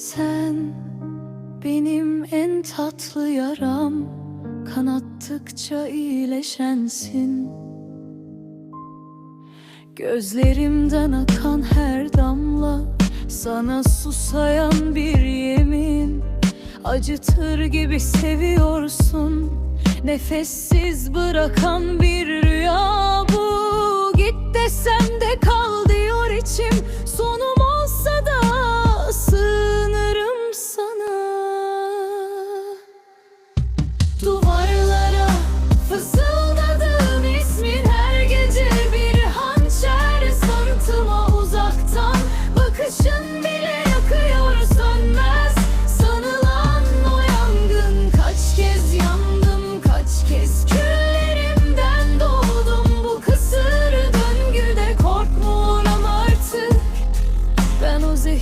Sen benim en tatlı yaram Kanattıkça iyileşensin. Gözlerimden akan her damla Sana susayan bir yemin. Acıtır gibi seviyorsun Nefessiz bırakan bir rüya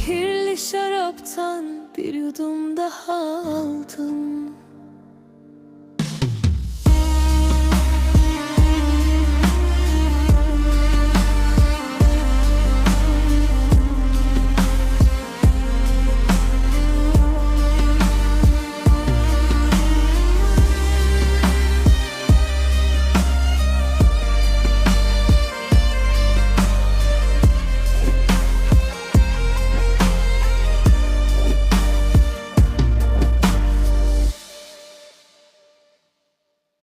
zehirli şaraptan bir yudum daha aldım